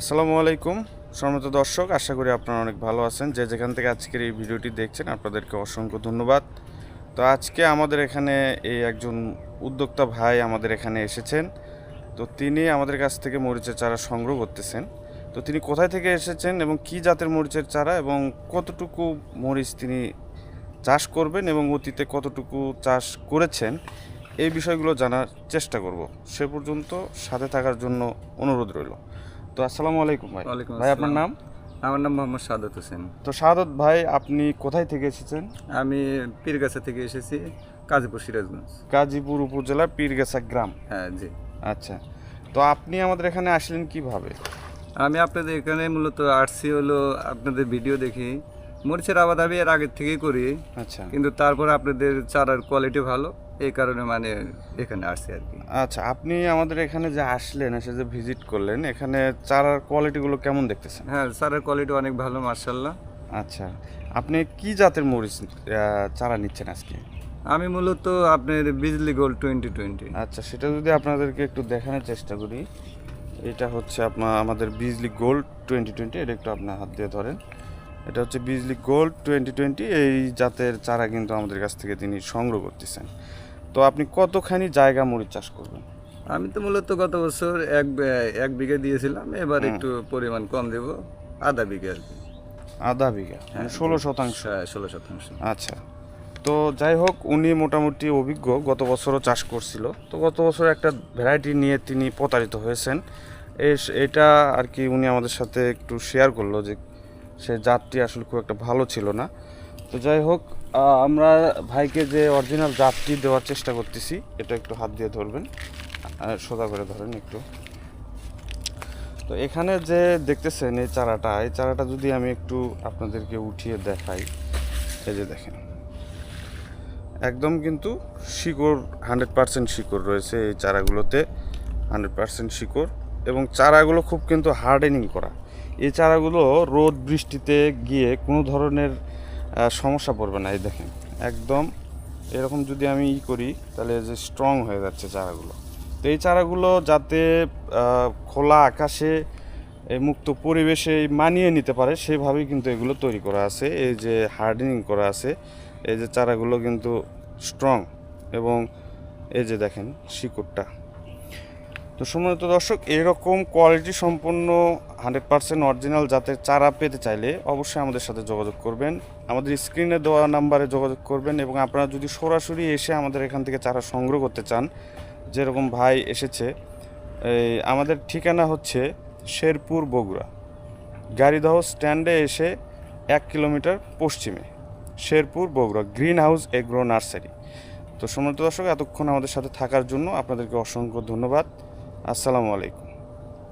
আসসালামু আলাইকুম, সম্মানিত দর্শক, আশা করি আপনারা অনেক ভালো আছেন। যে যেখান থেকে আজকের এই ভিডিওটি দেখছেন, আপনাদেরকে অসংখ্য ধন্যবাদ। তো আজকে আমাদের এখানে এই একজন উদ্যোক্তা ভাই আমাদের এখানে এসেছেন। তো তিনি আমাদের কাছ থেকে মরিচের চারা সংগ্রহ করতেছেন। তো তিনি কোথায় থেকে এসেছেন এবং কি জাতের মরিচের চারা এবং কতটুকু মরিচ তিনি চাষ করবেন এবং অতীতে কতটুকু চাষ করেছেন, এই বিষয়গুলো জানার চেষ্টা করব। সে পর্যন্ত সাথে থাকার জন্য অনুরোধ রইল। তো আসসালামু আলাইকুম ভাই। ভাই আপনার নাম? আমার নাম মোহাম্মদ সাদত হোসেন। তো সাদত ভাই আপনি কোথায় থেকে এসেছেন? আমি পীরগাছা থেকে এসেছি কাজীপুর সিরাজগঞ্জ। গাজীপুর উপজেলা পীরগাছা গ্রাম। হ্যাঁ জি। আচ্ছা। তো আপনি আমাদের এখানে আসলেন কীভাবে? আমি আপনাদের এখানে মূলত আর্টসি হলো আপনাদের ভিডিও দেখি। মরিচের আবাদ আমি এর আগের থেকেই করি। আচ্ছা। কিন্তু তারপর আপনাদের চারার কোয়ালিটি ভালো এই কারণে মানে এখানে আসছি আর কি। আচ্ছা আপনি আমাদের এখানে যে আসলেন এসে যে ভিজিট করলেন এখানে চারার কোয়ালিটিগুলো কেমন দেখতেছেন? হ্যাঁ চারার কোয়ালিটি অনেক ভালো মার্শাল্লাহ আচ্ছা আপনি কি জাতের মরিচ চারা নিচ্ছেন আজকে? আমি মূলত আপনার বিজলি গোল্ড টোয়েন্টি টোয়েন্টি আচ্ছা সেটা যদি আপনাদেরকে একটু দেখানোর চেষ্টা করি এটা হচ্ছে আপনার আমাদের বিজলি গোল্ড টোয়েন্টি টোয়েন্টি এটা একটু আপনার হাত দিয়ে ধরেন। এটা হচ্ছে বিজলি গোল্ড টোয়েন্টি টোয়েন্টি এই জাতের চারা কিন্তু আমাদের কাছ থেকে তিনি সংগ্রহ করতেছেন। তো আপনি কতখানি জায়গা মরিচ চাষ করবেন? আমি তো মূলত গত বছর এক এক বিঘা দিয়েছিলাম এবার একটু পরিমাণ কম দেব আধা বিঘা আর কি। আধা বিঘা মানে ষোলো শতাংশ। হ্যাঁ, ষোলো শতাংশ। আচ্ছা তো যাই হোক উনি মোটামুটি অভিজ্ঞ গত বছরও চাষ করছিল। তো গত বছর একটা ভ্যারাইটি নিয়ে তিনি প্রতারিত হয়েছেন। এস- এটা আর কি উনি আমাদের সাথে একটু শেয়ার করল যে সে জাতটি আসলে খুব একটা ভালো ছিল না। তো যাই হোক আমরা ভাইকে যে অরিজিনাল জাতটি দেওয়ার চেষ্টা করতেছি, এটা একটু হাত দিয়ে ধরবেন সোজা করে ধরেন একটু। তো এখানে যে দেখতেছেন এই চারাটা এই চারাটা যদি আমি একটু আপনাদেরকে উঠিয়ে দেখাই, এই যে দেখেন। একদম কিন্তু শিকড়, হান্ড্রেড পার্সেন্ট শিকড় রয়েছে এই চারাগুলোতে, হান্ড্রেড পার্সেন্ট শিকড়, এবং চারাগুলো খুব কিন্তু হার্ডেনিং করা। এই চারাগুলো রোদ, বৃষ্টিতে গিয়ে কোনো ধরনের সমস্যা পড়বে না, এই দেখেন। একদম এরকম যদি আমি ই করি, তাহলে যে স্ট্রং হয়ে যাচ্ছে চারাগুলো। তো এই চারাগুলো যাতে খোলা আকাশে, এই মুক্ত পরিবেশে মানিয়ে নিতে পারে, সেভাবেই কিন্তু এগুলো তৈরি করা আছে। এই যে হার্ডেনিং করা আছে, এই যে চারাগুলো কিন্তু স্ট্রং এবং এই যে দেখেন শিকড়টা। তো সম্মানিত দর্শক, এরকম কোয়ালিটি সম্পন্ন হান্ড্রেড পার্সেন্ট অরিজিনাল জাতের চারা পেতে চাইলে অবশ্যই আমাদের সাথে যোগাযোগ করবেন। আমাদের স্ক্রিনে দেওয়া নাম্বারে যোগাযোগ করবেন এবং আপনারা যদি সরাসরি এসে আমাদের এখান থেকে চারা সংগ্রহ করতে চান, যেরকম ভাই এসেছে আমাদের ঠিকানা হচ্ছে শেরপুর বগুড়া। গাড়িদহ স্ট্যান্ডে এসে এক কিলোমিটার পশ্চিমে Sherpur Bogura green house agro nursery. তো সম্মানিত দর্শক, এতক্ষণ আমাদের সাথে থাকার জন্য আপনাদেরকে অসংখ্য ধন্যবাদ। আসসালামু আলাইকুম।